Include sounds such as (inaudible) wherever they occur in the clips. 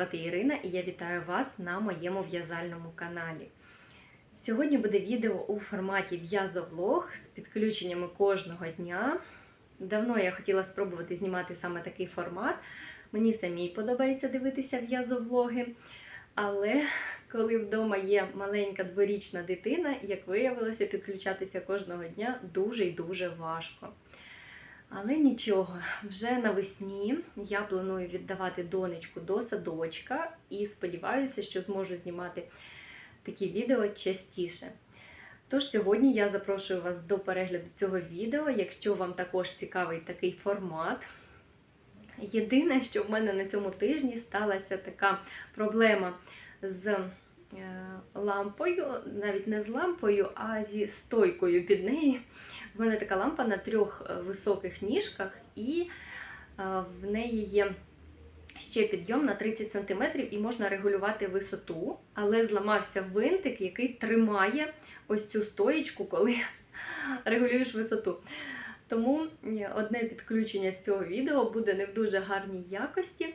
звати Ірина і я вітаю вас на моєму в'язальному каналі. Сьогодні буде відео у форматі в'язовлог з підключеннями кожного дня. Давно я хотіла спробувати знімати саме такий формат. Мені самій подобається дивитися в'язовлоги. Але коли вдома є маленька дворічна дитина, як виявилося, підключатися кожного дня дуже і дуже важко. Але нічого, вже навесні я планую віддавати донечку до садочка і сподіваюся, що зможу знімати такі відео частіше. Тож сьогодні я запрошую вас до перегляду цього відео, якщо вам також цікавий такий формат. Єдине, що в мене на цьому тижні сталася така проблема з лампою, навіть не з лампою, а зі стойкою під нею. В мене така лампа на трьох е, високих ніжках, і е, в неї є ще підйом на 30 см і можна регулювати висоту, але зламався винтик, який тримає ось цю стоїчку, коли (laughs) регулюєш висоту. Тому одне підключення з цього відео буде не в дуже гарній якості.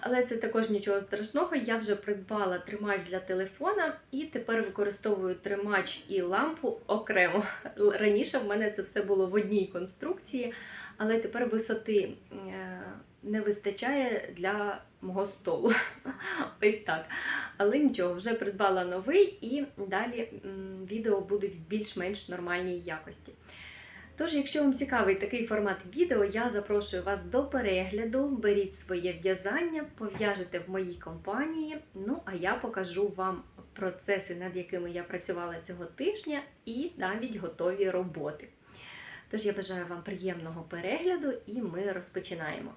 Але це також нічого страшного. Я вже придбала тримач для телефона і тепер використовую тримач і лампу окремо. Раніше в мене це все було в одній конструкції, але тепер висоти не вистачає для мого столу. (laughs) Ось так. Але нічого, вже придбала новий і далі відео будуть в більш-менш нормальній якості. Тож, якщо вам цікавий такий формат відео, я запрошую вас до перегляду, беріть своє в'язання, пов'яжете в моїй компанії. Ну, а я покажу вам процеси, над якими я працювала цього тижня, і навіть готові роботи. Тож я бажаю вам приємного перегляду і ми розпочинаємо.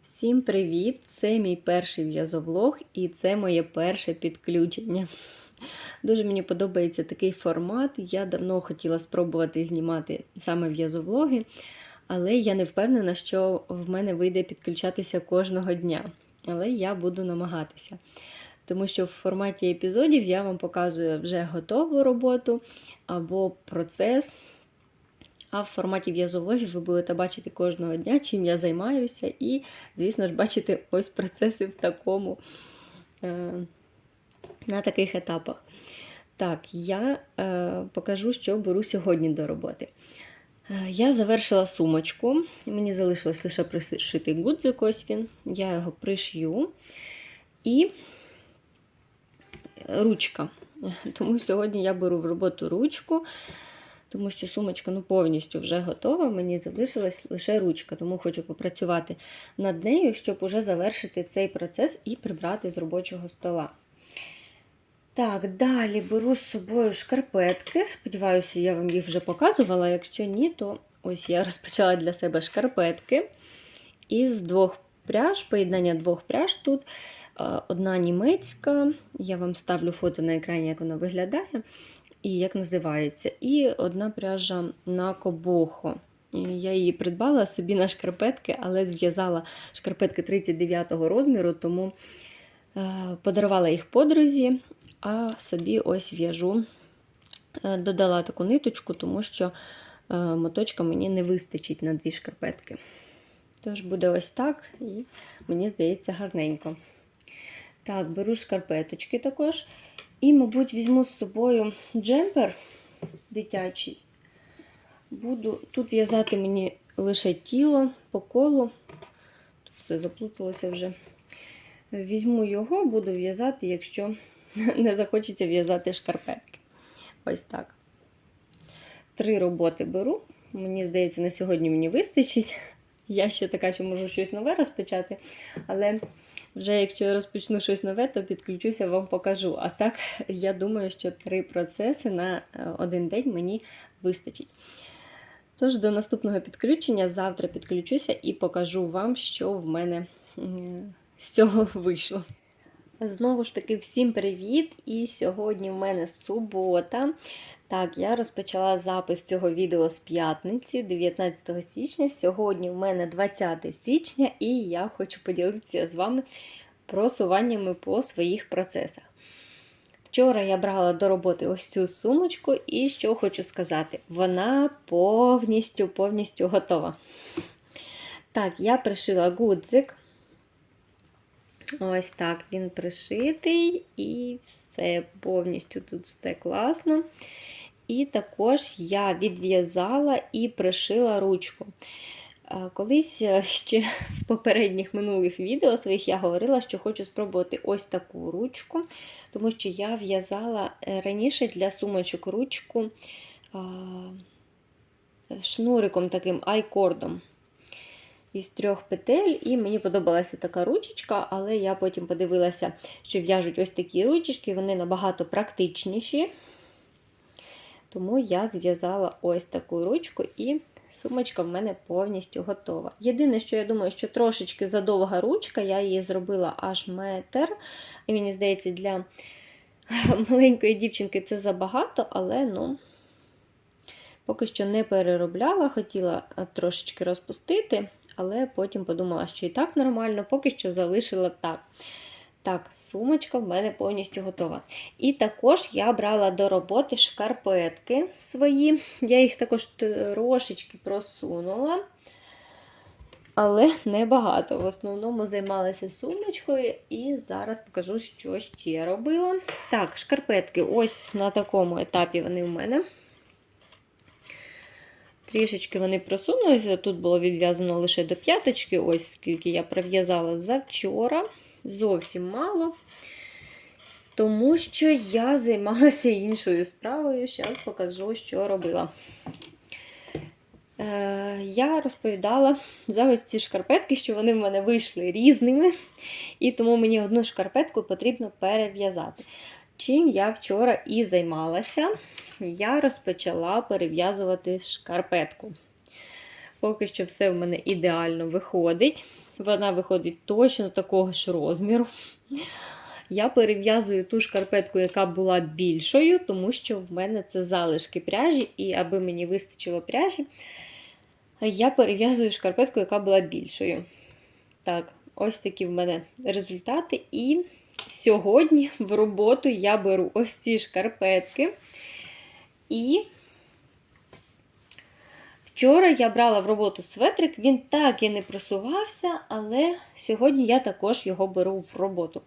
Всім привіт! Це мій перший в'язовлог і це моє перше підключення. Дуже мені подобається такий формат. Я давно хотіла спробувати знімати саме в'язовлоги, але я не впевнена, що в мене вийде підключатися кожного дня. Але я буду намагатися. Тому що в форматі епізодів я вам показую вже готову роботу або процес. А в форматі в'язовлогів ви будете бачити кожного дня, чим я займаюся, і, звісно ж, бачити ось процеси в такому. Е на таких етапах. Так, я е, покажу, що беру сьогодні до роботи. Е, я завершила сумочку, мені залишилось лише пришити гудзик, ось він. Я його пришью і ручка. (laughs) Тому сьогодні я беру в роботу ручку, тому що сумочка ну, повністю вже готова. Мені залишилась лише ручка, тому хочу попрацювати над нею, щоб уже завершити цей процес і прибрати з робочого стола. Так, далі беру з собою шкарпетки. Сподіваюся, я вам їх вже показувала. Якщо ні, то ось я (laughs) розпочала для себе шкарпетки із двох пряж, поєднання двох пряж тут. Одна німецька, я вам ставлю фото на екрані, як вона виглядає, і як називається. І одна пряжа на кобохо. Я її придбала собі на шкарпетки, але зв'язала шкарпетки 39 розміру, тому подарувала їх подрузі а собі ось в'яжу, е, додала таку ниточку, тому що е, моточка мені не вистачить на дві шкарпетки. Тож буде ось так, і мені здається, гарненько. Так, беру шкарпеточки також. І, мабуть, візьму з собою джемпер дитячий. Буду тут в'язати мені лише тіло по колу. Тут все заплуталося вже. Візьму його, буду в'язати, якщо (laughs) не захочеться в'язати шкарпетки. Ось так. Три роботи беру. Мені здається, на сьогодні мені вистачить. Я ще така, що можу щось нове розпочати. Але вже якщо я розпочну щось нове, то підключуся, вам покажу. А так, я думаю, що три процеси на е, один день мені вистачить. Тож, до наступного підключення завтра підключуся і покажу вам, що в мене з цього вийшло. Знову ж таки, всім привіт! І сьогодні в мене субота. Так, я розпочала запис цього відео з п'ятниці, 19 січня. Сьогодні в мене 20 січня, і я хочу поділитися з вами просуваннями по своїх процесах. Вчора я брала до роботи ось цю сумочку, і що хочу сказати, вона повністю повністю, готова. Так, я пришила гудзик. Ось так він пришитий, і все повністю тут все класно. І також я відв'язала і пришила ручку. Колись е, ще в попередніх минулих відео своїх я говорила, що хочу спробувати ось таку ручку, тому що я в'язала е, раніше для сумочок ручку шнуриком таким айкордом із трьох петель, і мені подобалася така ручечка, але я потім подивилася, що в'яжуть ось такі ручечки, вони набагато практичніші. Тому я зв'язала ось таку ручку, і сумочка в мене повністю готова. Єдине, що я думаю, що трошечки задовга ручка, я її зробила аж метр. І мені здається, для (laughs) маленької дівчинки це забагато, але ну, поки що не переробляла, хотіла е, трошечки розпустити, але потім подумала, що і так нормально, поки що залишила так. Так, сумочка в мене повністю готова. І також я брала до роботи шкарпетки свої. Я їх також трошечки просунула, але небагато. В основному займалася сумочкою, і зараз покажу, що ще робила. Так, шкарпетки ось на такому етапі вони в мене. Трішечки вони просунулися. Тут було відв'язано лише до п'яточки, ось скільки я прив'язала завчора зовсім мало, тому що я займалася іншою справою. Зараз покажу, що робила. Е, Я розповідала за ось ці шкарпетки, що вони в мене вийшли різними, і тому мені одну шкарпетку потрібно перев'язати. Чим я вчора і займалася, я розпочала перев'язувати шкарпетку. Поки що все в мене ідеально виходить. Вона виходить точно такого ж розміру. Я перев'язую ту шкарпетку, яка була більшою, тому що в мене це залишки пряжі, і аби мені вистачило пряжі, я перев'язую шкарпетку, яка була більшою. Так, ось такі в мене результати. І сьогодні в роботу я беру ось ці шкарпетки. І Вчора я брала в роботу светрик, він так і не просувався, але сьогодні я також його беру в роботу.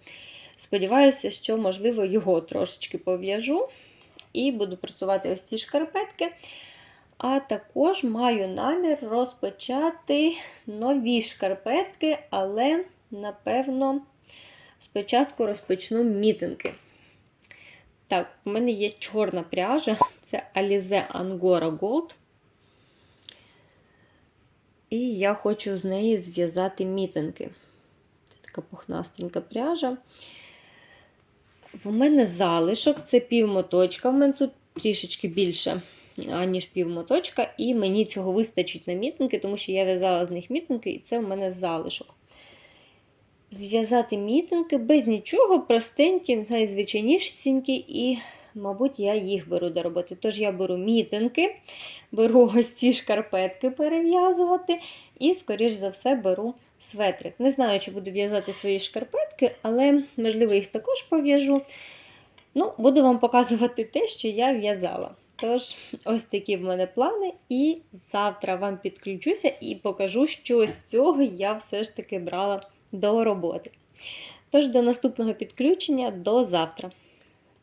Сподіваюся, що, можливо, його трошечки пов'яжу і буду просувати ось ці шкарпетки. А також маю намір розпочати нові шкарпетки, але, напевно, спочатку розпочну мітинги. Так, у мене є чорна пряжа, це Alize Angora Gold. І я хочу з неї зв'язати мітинги. Це така пухнастенька пряжа. В мене залишок це півмоточка. В мене тут трішечки більше, аніж півмоточка, і мені цього вистачить на мітинги, тому що я в'язала з них мітинги, і це в мене залишок. Зв'язати мітинги без нічого, простенькі, найзвичайнішенькі, і, мабуть, я їх беру до роботи. Тож я беру мітинги, беру (laughs) ось ці шкарпетки перев'язувати, і, скоріш за все, беру светрик. Не знаю, чи буду в'язати свої шкарпетки, але, можливо, їх також пов'яжу. Ну, Буду вам показувати те, що я в'язала. Тож, ось такі в мене плани. І завтра вам підключуся і покажу, що з цього я все ж таки брала до роботи. Тож, до наступного підключення, до завтра.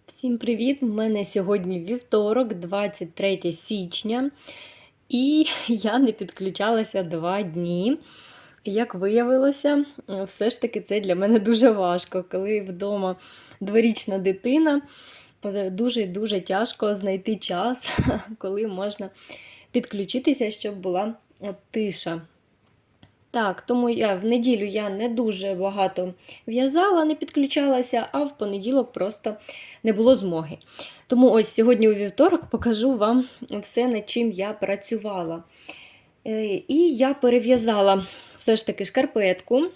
Всім привіт! У мене сьогодні вівторок, 23 січня, і я не підключалася два дні. Як виявилося, все ж таки це для мене дуже важко, коли вдома дворічна дитина. Дуже дуже тяжко знайти час, (laughs) коли можна підключитися, щоб була тиша. Так, тому я в неділю я не дуже багато в'язала, не підключалася, а в понеділок просто не було змоги. Тому ось сьогодні у вівторок покажу вам все, над чим я працювала. Е, І я перев'язала все ж таки шкарпетку.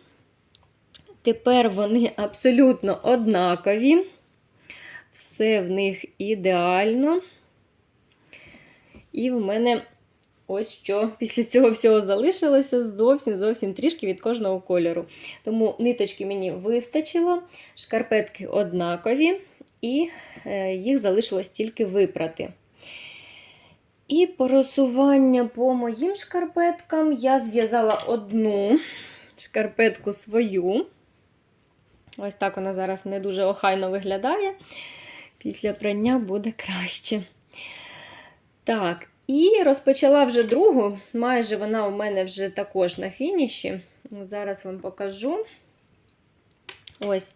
Тепер вони абсолютно однакові. Все в них ідеально. І в мене ось що після цього всього залишилося зовсім зовсім трішки від кожного кольору. Тому ниточки мені вистачило, шкарпетки однакові, і е, їх залишилось тільки випрати. І просування по моїм шкарпеткам я зв'язала одну шкарпетку свою. Ось так вона зараз не дуже охайно виглядає. Після прання буде краще. Так, і розпочала вже другу. Майже вона у мене вже також на фініші. Зараз вам покажу. Ось.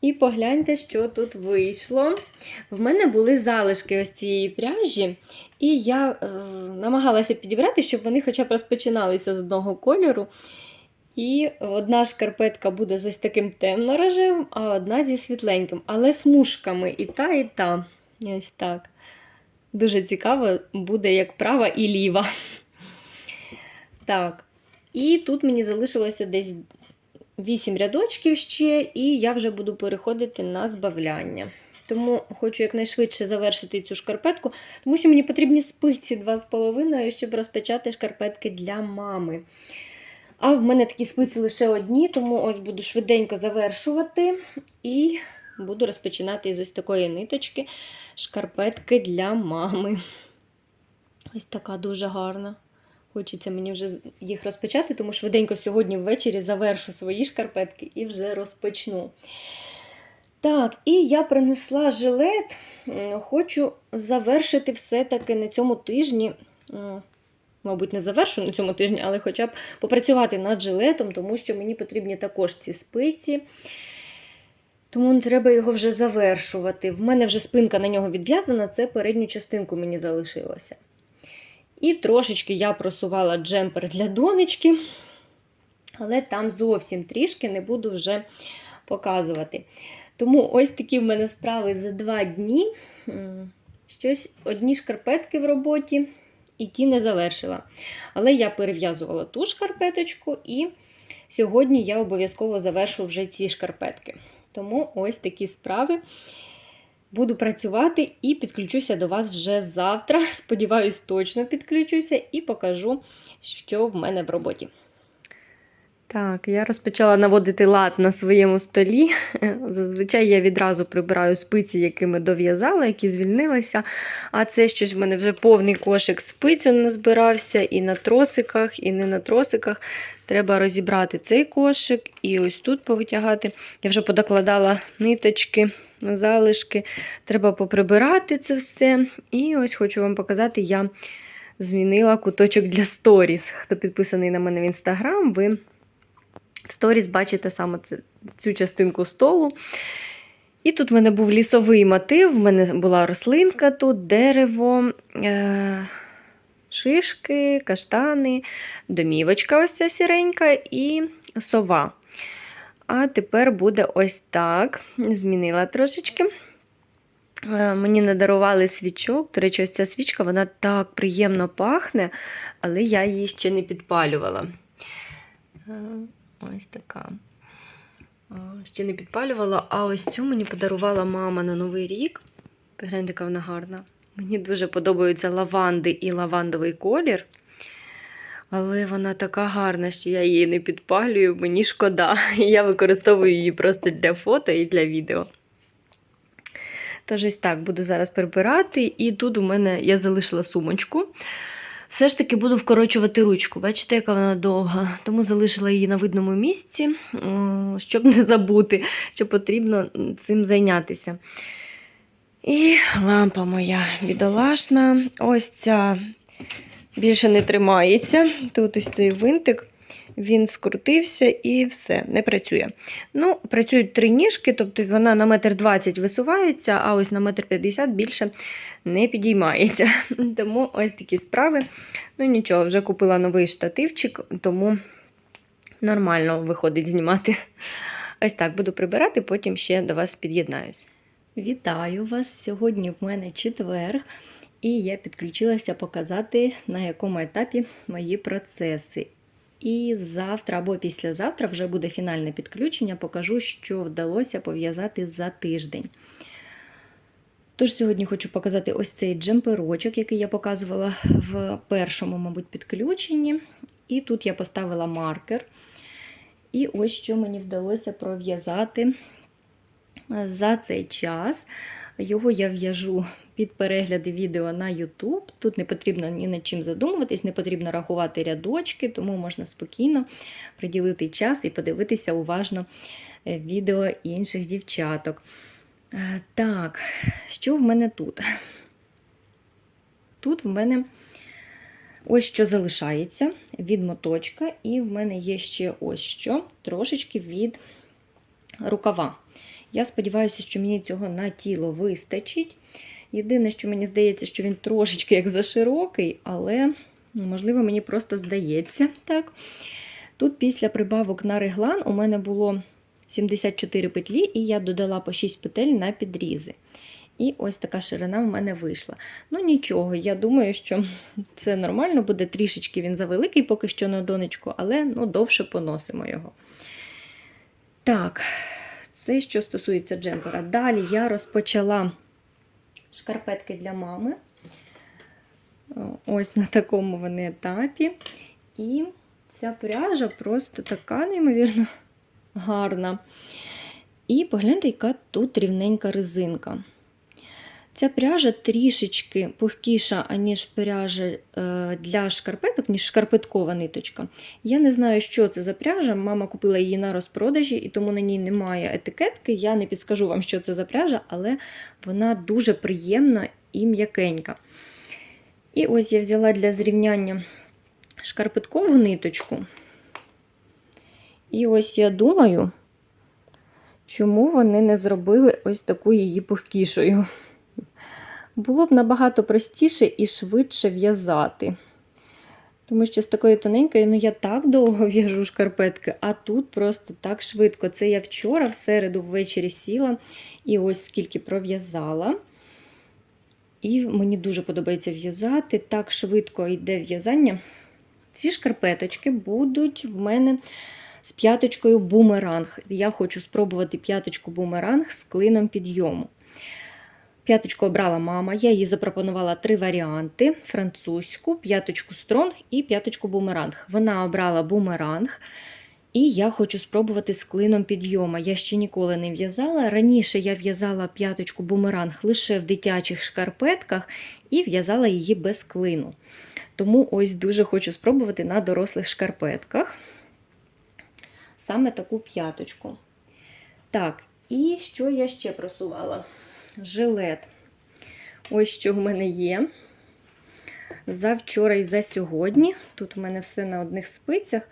І погляньте, що тут вийшло. В мене були залишки ось цієї пряжі, і я е, намагалася підібрати, щоб вони хоча б розпочиналися з одного кольору. І одна шкарпетка буде з ось таким темно-рожевим, а одна зі світленьким, але смужками і та, і та. Ось так. Дуже цікаво буде як права і ліва. Так. І тут мені залишилося десь 8 рядочків ще, і я вже буду переходити на збавляння. Тому хочу якнайшвидше завершити цю шкарпетку, тому що мені потрібні спиці 2,5, щоб розпочати шкарпетки для мами. А в мене такі спиці лише одні, тому ось буду швиденько завершувати і буду розпочинати із ось такої ниточки шкарпетки для мами. Ось така дуже гарна. Хочеться мені вже їх розпочати, тому швиденько сьогодні ввечері завершу свої шкарпетки і вже розпочну. Так, і я принесла жилет. Хочу завершити все-таки на цьому тижні. Мабуть, не завершу на цьому тижні, але хоча б попрацювати над жилетом, тому що мені потрібні також ці спиці. Тому треба його вже завершувати. В мене вже спинка на нього відв'язана, це передню частинку мені залишилося. І трошечки я просувала джемпер для донечки, але там зовсім трішки не буду вже показувати. Тому ось такі в мене справи за два дні. Щось одні шкарпетки в роботі, і ті не завершила. Але я перев'язувала ту шкарпеточку, і сьогодні я обов'язково завершу вже ці шкарпетки. Тому ось такі справи. Буду працювати і підключуся до вас вже завтра. (laughs) Сподіваюсь, точно підключуся і покажу, що в мене в роботі. Так, я розпочала наводити лад на своєму столі. (laughs) Зазвичай я відразу прибираю спиці, якими дов'язала, які звільнилися. А це щось в мене вже повний кошик спиць назбирався і на тросиках, і не на тросиках. Треба розібрати цей кошик і ось тут повитягати. Я вже подокладала ниточки, залишки. Треба поприбирати це все. І ось хочу вам показати, я змінила куточок для сторіс. Хто підписаний на мене в інстаграм, ви. В сторіс бачите саме цю частинку столу. І тут в мене був лісовий мотив, в мене була рослинка тут, дерево, е- шишки, каштани, домівочка ось ця сіренька і сова. А тепер буде ось так. Змінила трошечки. Е, мені надарували свічок. До речі, ось ця свічка вона так приємно пахне, але я її ще не підпалювала. Ось така. Ще не підпалювала, а ось цю мені подарувала мама на Новий рік. Погляньте, яка вона гарна. Мені дуже подобаються лаванди і лавандовий колір. Але вона така гарна, що я її не підпалюю, мені шкода. Я використовую її просто для фото і для відео. Тож ось так, буду зараз прибирати. І тут у мене я залишила сумочку. Все ж таки буду вкорочувати ручку. Бачите, яка вона довга. Тому залишила її на видному місці, щоб не забути, що потрібно цим зайнятися. І лампа моя бідолашна. Ось ця більше не тримається. Тут ось цей винтик. Він скрутився і все, не працює. Ну, Працюють три ніжки, тобто вона на метр двадцять висувається, а ось на метр п'ятдесят більше не підіймається. (laughs) Тому ось такі справи. Ну нічого, вже купила новий штативчик, тому нормально виходить знімати. Ось так буду прибирати, потім ще до вас під'єднаюсь. Вітаю вас! Сьогодні в мене четвер, і я підключилася показати, на якому етапі мої процеси. І завтра або післязавтра вже буде фінальне підключення, покажу, що вдалося пов'язати за тиждень. Тож, сьогодні хочу показати ось цей джемперочок, який я показувала в першому, мабуть, підключенні. І тут я поставила маркер. І ось що мені вдалося пров'язати за цей час. Його я в'яжу під перегляди відео на YouTube. Тут не потрібно ні над чим задумуватись, не потрібно рахувати рядочки, тому можна спокійно приділити час і подивитися уважно е, відео інших дівчаток. Е, Так, що в мене тут? Тут в мене ось що залишається від моточка, і в мене є ще ось що, трошечки від рукава. Я сподіваюся, що мені цього на тіло вистачить. Єдине, що мені здається, що він трошечки як заширокий, але, можливо, мені просто здається так. Тут після прибавок на реглан у мене було 74 петлі, і я додала по 6 петель на підрізи. І ось така ширина в мене вийшла. Ну, нічого, я думаю, що це нормально, буде трішечки він завеликий, поки що на донечку, але ну, довше поносимо його. Так, це що стосується джемпера. Далі я розпочала шкарпетки для мами. Ось на такому вони етапі. І ця пряжа просто така, неймовірно, гарна. І погляньте, яка тут рівненька резинка. Ця пряжа трішечки пухкіша, аніж пряжа е, для шкарпеток, ніж шкарпеткова ниточка. Я не знаю, що це за пряжа. Мама купила її на розпродажі, і тому на ній немає етикетки. Я не підскажу вам, що це за пряжа, але вона дуже приємна і м'якенька. І ось я взяла для зрівняння шкарпеткову ниточку. І ось я думаю, чому вони не зробили ось таку її пухкішою. Було б набагато простіше і швидше в'язати. Тому що з такою тоненькою, ну я так довго (laughs) в'яжу шкарпетки, а тут просто так швидко. Це я вчора, в середу, ввечері сіла і ось скільки пров'язала. І мені дуже подобається в'язати. Так швидко йде в'язання. Ці шкарпеточки будуть в мене з п'яточкою бумеранг. Я хочу спробувати п'яточку бумеранг з клином підйому. П'яточку обрала мама, я їй запропонувала три варіанти: французьку, п'яточку стронг і п'яточку бумеранг. Вона обрала бумеранг. І я хочу спробувати з клином підйома. Я ще ніколи не в'язала. Раніше я в'язала п'яточку бумеранг лише в дитячих шкарпетках і в'язала її без клину. Тому ось дуже хочу спробувати на дорослих шкарпетках саме таку п'яточку. Так, і що я ще просувала? Жилет. Ось що в мене є. За вчора і за сьогодні. Тут в мене все на одних спицях.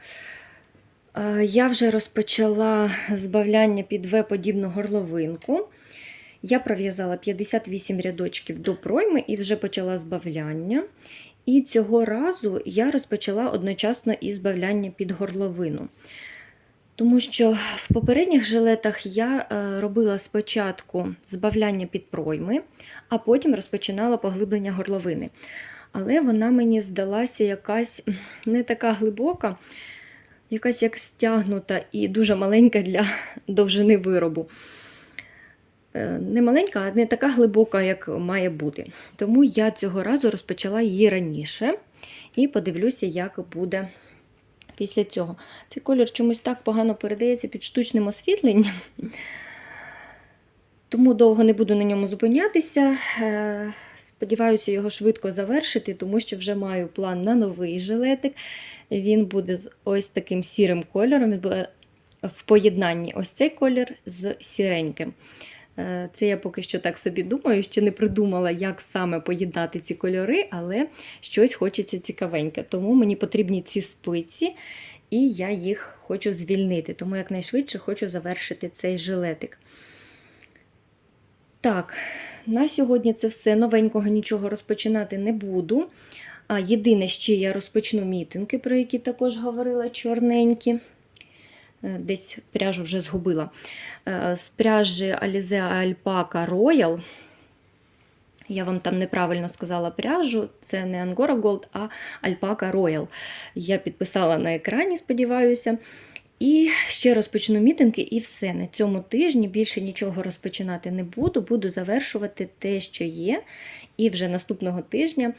Я вже розпочала збавляння під В-подібну горловинку. Я пров'язала 58 рядочків до пройми і вже почала збавляння. І цього разу я розпочала одночасно і збавляння під горловину. Тому що в попередніх жилетах я робила спочатку збавляння під пройми, а потім розпочинала поглиблення горловини. Але вона мені здалася якась не така глибока якась як стягнута і дуже маленька для (laughs) довжини виробу. Е, не маленька, а не така глибока, як має бути. Тому я цього разу розпочала її раніше і подивлюся, як буде після цього. Цей колір чомусь так погано передається під штучним освітленням. Тому довго не буду на ньому зупинятися. Е, сподіваюся його швидко завершити, тому що вже маю план на новий жилетик. Він буде з ось таким сірим кольором. В поєднанні ось цей колір з сіреньким. Е, це я поки що так собі думаю, ще не придумала, як саме поєднати ці кольори, але щось хочеться цікавеньке. Тому мені потрібні ці спиці, і я їх хочу звільнити. Тому якнайшвидше хочу завершити цей жилетик. Так, на сьогодні це все. Новенького нічого розпочинати не буду. А Єдине, ще я розпочну мітинги, про які також говорила чорненькі. Е, десь пряжу вже згубила. Е, з пряжі Alize Alpaca Royal. Я вам там неправильно сказала пряжу, це не Angora Gold, а Alpaca Royal. Я підписала на екрані, сподіваюся. І ще розпочну мітинги, і все. На цьому тижні більше нічого розпочинати не буду, буду завершувати те, що є. І вже наступного тижня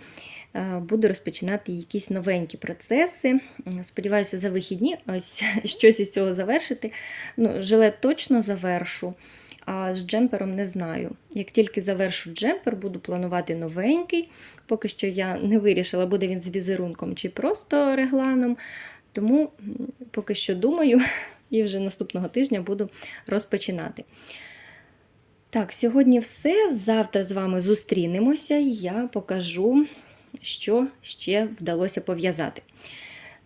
буду розпочинати якісь новенькі процеси. Сподіваюся, за вихідні ось (laughs) щось із цього завершити. Ну, Жилет точно завершу. А з джемпером не знаю. Як тільки завершу джемпер, буду планувати новенький. Поки що я не вирішила, буде він з візерунком чи просто регланом. Тому поки що думаю, (laughs) і вже наступного тижня буду розпочинати. Так, сьогодні все. Завтра з вами зустрінемося і я покажу, що ще вдалося пов'язати.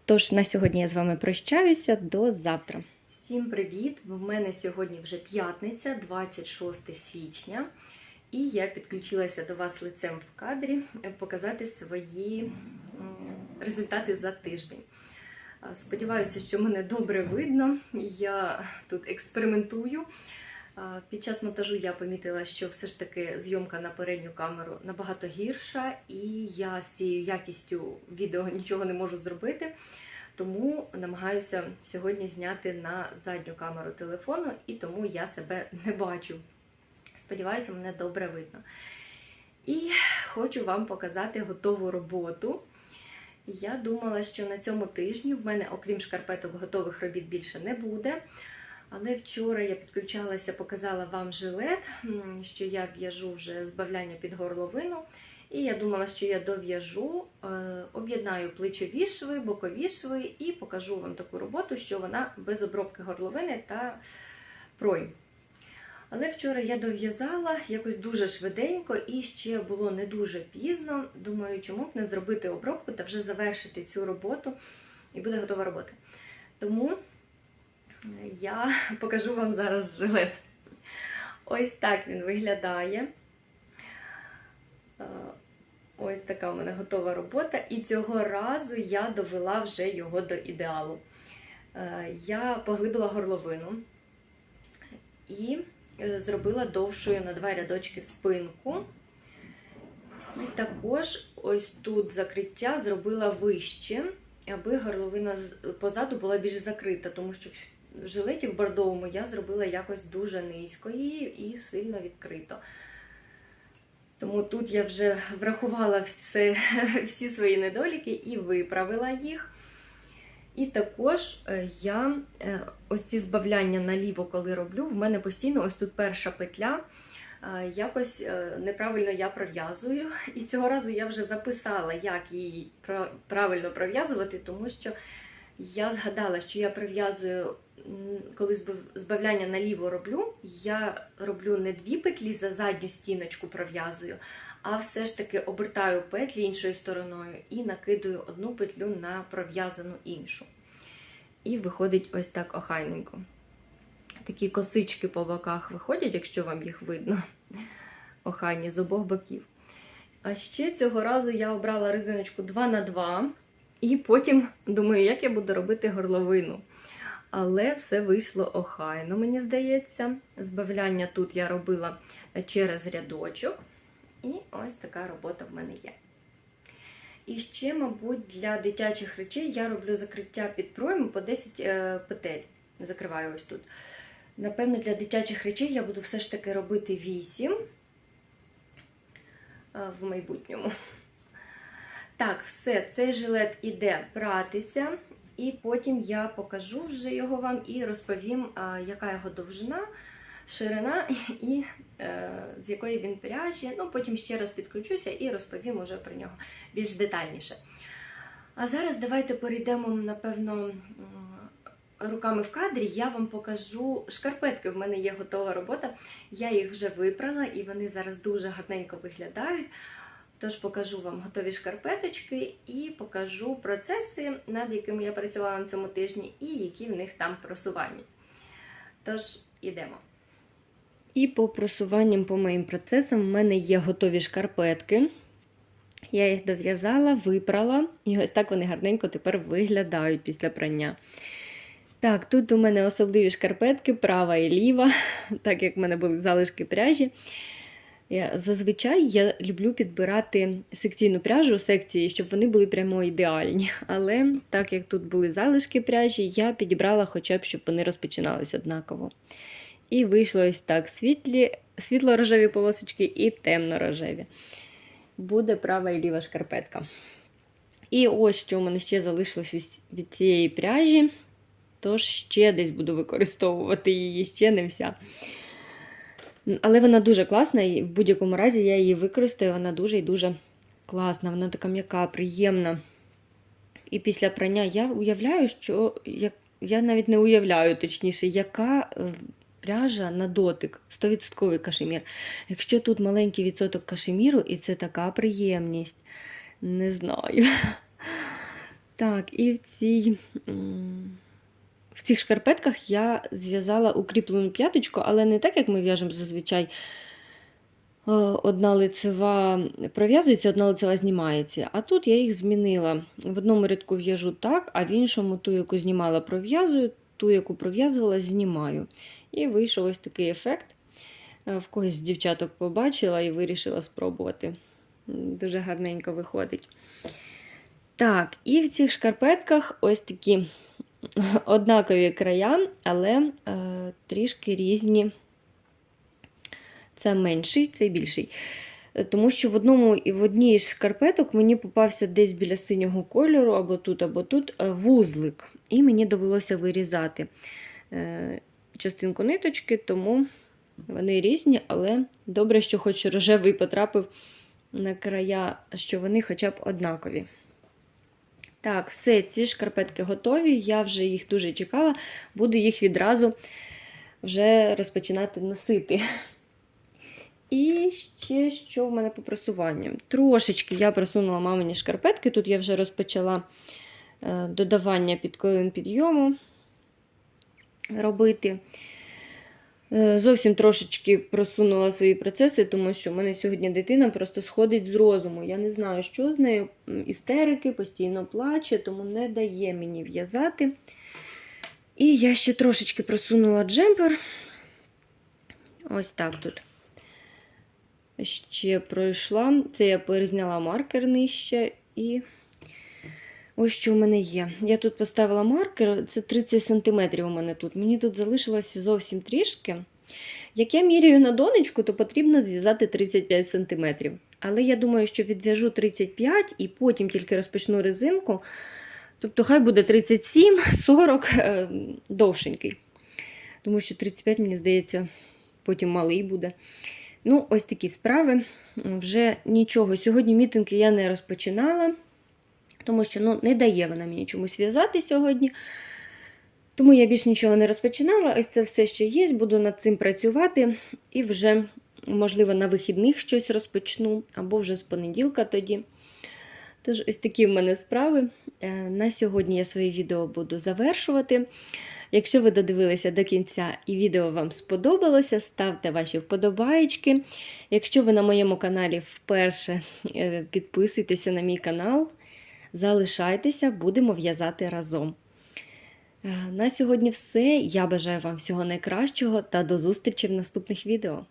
Тож, на сьогодні я з вами прощаюся до завтра. Всім привіт! В мене сьогодні вже п'ятниця, 26 січня, і я підключилася до вас лицем в кадрі е, показати свої результати за тиждень. Сподіваюся, що мене добре видно. Я тут експериментую. Під час монтажу я помітила, що все ж таки зйомка на передню камеру набагато гірша, і я з цією якістю відео нічого не можу зробити. Тому намагаюся сьогодні зняти на задню камеру телефону, і тому я себе не бачу. Сподіваюся, мене добре видно. І хочу вам показати готову роботу. Я думала, що на цьому тижні в мене, окрім шкарпеток, готових робіт більше не буде. Але вчора я підключалася, показала вам жилет, що я в'яжу вже збавляння під горловину. І я думала, що я дов'яжу, е, об'єднаю плечові шви, бокові шви і покажу вам таку роботу, що вона без обробки горловини та пройм. Але вчора я дов'язала якось дуже швиденько і ще було не дуже пізно. Думаю, чому б не зробити обробку та вже завершити цю роботу, і буде готова робота. Тому я (laughs) покажу вам зараз жилет. Ось так він виглядає. Е, Ось така у мене готова робота. І цього разу я довела вже його до ідеалу. Е, Я поглибила горловину і е, зробила довшою на два рядочки спинку. І також ось тут закриття зробила вище, аби горловина позаду була більш закрита, тому що жилеті в бордовому я зробила якось дуже низько її і сильно відкрито. Тому тут я вже врахувала все, (laughs) всі свої недоліки і виправила їх. І також е, я е, ось ці збавляння наліво, коли роблю, в мене постійно ось тут перша петля. е, Якось неправильно я пров'язую. І цього разу я вже записала, як її правильно пров'язувати, тому що я згадала, що я пров'язую, м, коли збавляння наліво роблю, я роблю не дві петлі за задню стіночку пров'язую, а все ж таки обертаю петлі іншою стороною і накидаю одну петлю на пров'язану іншу. І виходить ось так охайненько. Такі косички по боках виходять, якщо вам їх видно, охайні з обох боків. А ще цього разу я обрала резиночку 2х2, і потім думаю, як я буду робити горловину. Але все вийшло охайно, мені здається. Збавляння тут я робила через рядочок. І ось така робота в мене є. І ще, мабуть, для дитячих речей я роблю закриття під пройму по 10 е, петель. Закриваю ось тут. Напевно, для дитячих речей я буду все ж таки робити 8 е, в майбутньому. Так, все, цей жилет іде пратися, і потім я покажу вже його вам і розповім, яка його довжина, ширина (laughs) і е, з якої він пряжі. Ну, потім ще раз підключуся і розповім уже про нього більш детальніше. А зараз давайте перейдемо, напевно, руками в кадрі. Я вам покажу шкарпетки. В мене є готова робота. Я їх вже випрала, і вони зараз дуже гарненько виглядають. Тож покажу вам готові шкарпеточки і покажу процеси, над якими я працювала на цьому тижні, і які в них там просування. Тож, ідемо. І по просуванням по моїм процесам в мене є готові шкарпетки. Я їх дов'язала, випрала, і ось так вони гарненько тепер виглядають після прання. Так, тут у мене особливі шкарпетки, права і ліва, (laughs) так як в мене були залишки пряжі. Я, зазвичай я люблю підбирати секційну пряжу секції, щоб вони були прямо ідеальні. Але так як тут були залишки пряжі, я підібрала хоча б, щоб вони розпочинались однаково. І вийшло ось так: світлі, світло-рожеві полосочки і темно-рожеві. Буде права і ліва шкарпетка. І ось що у мене ще залишилось від цієї пряжі. Тож ще десь буду використовувати її, ще не вся. Але вона дуже класна, і в будь-якому разі я її використаю. Вона дуже і дуже класна. Вона така м'яка, приємна. І після прання я уявляю, що як я навіть не уявляю точніше, яка е, пряжа на дотик, 100% кашемір. Якщо тут маленький відсоток кашеміру, і це така приємність, не знаю. (laughs) Так, і в цій. В цих шкарпетках я зв'язала укріплену п'яточку, але не так, як ми в'яжемо зазвичай. е, Одна лицева пров'язується, одна лицева знімається. А тут я їх змінила. В одному рядку в'яжу так, а в іншому ту, яку знімала, пров'язую, ту, яку пров'язувала, знімаю. І вийшов ось такий ефект. Е, В когось з дівчаток побачила і вирішила спробувати. Дуже гарненько виходить. Так, і в цих шкарпетках ось такі (laughs) однакові края, але е, трішки різні. Це менший, це більший. Е, Тому що в одному і в одній з шкарпеток мені попався десь біля синього кольору, або тут, або тут е, вузлик. І мені довелося вирізати е, частинку ниточки, тому вони різні, але добре, що хоч рожевий потрапив на края, що вони хоча б однакові. Так, все, ці шкарпетки готові. Я вже їх дуже чекала, буду їх відразу вже розпочинати носити. І ще що в мене по просуванню. Трошечки я просунула мамині шкарпетки. Тут я вже розпочала е, додавання під клин підйому робити. Е, Зовсім трошечки просунула свої процеси, тому що в мене сьогодні дитина просто сходить з розуму. Я не знаю, що з нею. Істерики, постійно плаче, тому не дає мені в'язати. І я ще трошечки просунула джемпер. Ось так тут. Ще пройшла. Це я перезняла маркер нижче і. Ось що в мене є. Я тут поставила маркер, це 30 см у мене тут. Мені тут залишилося зовсім трішки. Як я міряю на донечку, то потрібно зв'язати 35 см. Але я думаю, що відв'яжу 35 і потім тільки розпочну резинку. Тобто, хай буде 37-40 е, довшенький. Тому що 35, мені здається, потім малий буде. Ну, ось такі справи. Вже нічого. Сьогодні мітинги я не розпочинала тому що ну, не дає вона мені чомусь в'язати сьогодні. Тому я більш нічого не розпочинала. Ось це все, що є, буду над цим працювати і вже, можливо, на вихідних щось розпочну, або вже з понеділка тоді. Тож, ось такі в мене справи. Е, На сьогодні я своє відео буду завершувати. Якщо ви додивилися до кінця і відео вам сподобалося, ставте ваші вподобаєчки. Якщо ви на моєму каналі вперше, е, підписуйтеся на мій канал. Залишайтеся, будемо в'язати разом. Е, На сьогодні все. Я бажаю вам всього найкращого та до зустрічі в наступних відео.